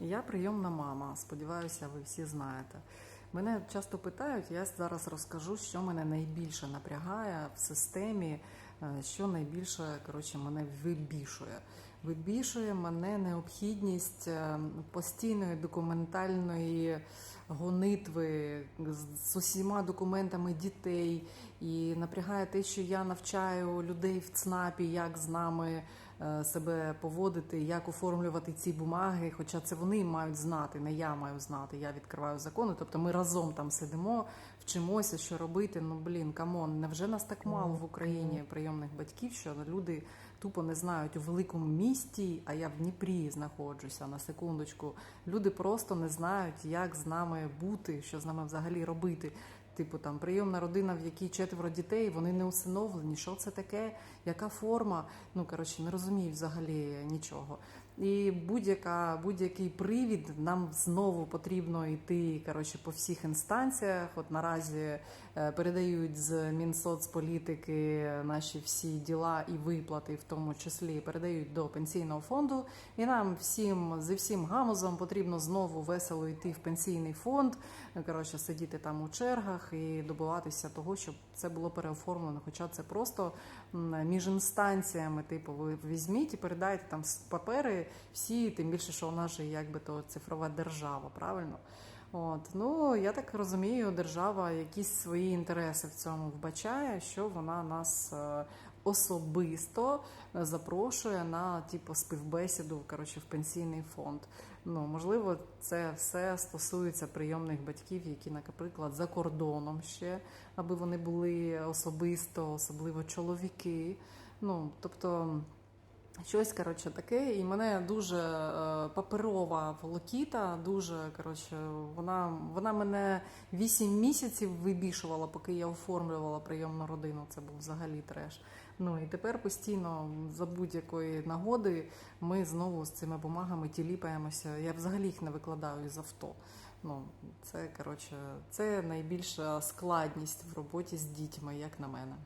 Я прийомна мама. Сподіваюся, ви всі знаєте. Мене часто питають, я зараз розкажу, що мене найбільше напрягає в системі, е, що найбільше коротше, мене вибішує. Вибішує мене необхідність е, постійної документальної гонитви з- з усіма документами дітей. І напрягає те, що я навчаю людей в ЦНАПі, як з нами е, себе поводити, як оформлювати ці бумаги. Хоча це вони мають знати, не я маю знати. Я відкриваю закони. Тобто ми разом там сидимо, вчимося, що робити. Ну блін, камон, невже нас так мало в Україні прийомних батьків, що люди тупо не знають у великому місті, а я в Дніпрі знаходжуся на секундочку. Люди просто не знають, як з нами бути, що з нами взагалі робити. Типу там прийомна родина, в якій четверо дітей, вони не усиновлені. Що це таке? Яка форма? Ну коротше, не розумію взагалі нічого. І будь-яка будь-який привід нам знову потрібно йти коротше по всіх інстанціях. От наразі е, передають з Мінсоцполітики наші всі діла і виплати, в тому числі передають до пенсійного фонду. І нам всім зі всім гамузом потрібно знову весело йти в пенсійний фонд. Коротше, сидіти там у чергах і добиватися того, щоб це було переоформлено. Хоча це просто між інстанціями, типу, ви візьміть і передайте там папери всі, тим більше, що у нас же якби то цифрова держава, правильно? От ну я так розумію, держава якісь свої інтереси в цьому вбачає, що вона нас е, особисто запрошує на типу співбесіду коротше, в пенсійний фонд. Ну можливо, це все стосується прийомних батьків, які, наприклад, за кордоном ще, аби вони були особисто, особливо чоловіки. Ну тобто. Щось коротше таке, і мене дуже е, паперова волокіта, дуже коротше, вона, вона мене 8 місяців вибішувала, поки я оформлювала прийомну родину. Це був взагалі треш. Ну і тепер постійно за будь-якої нагоди ми знову з цими бумагами тіліпаємося. Я взагалі їх не викладаю із авто. Ну це коротше, це найбільша складність в роботі з дітьми, як на мене.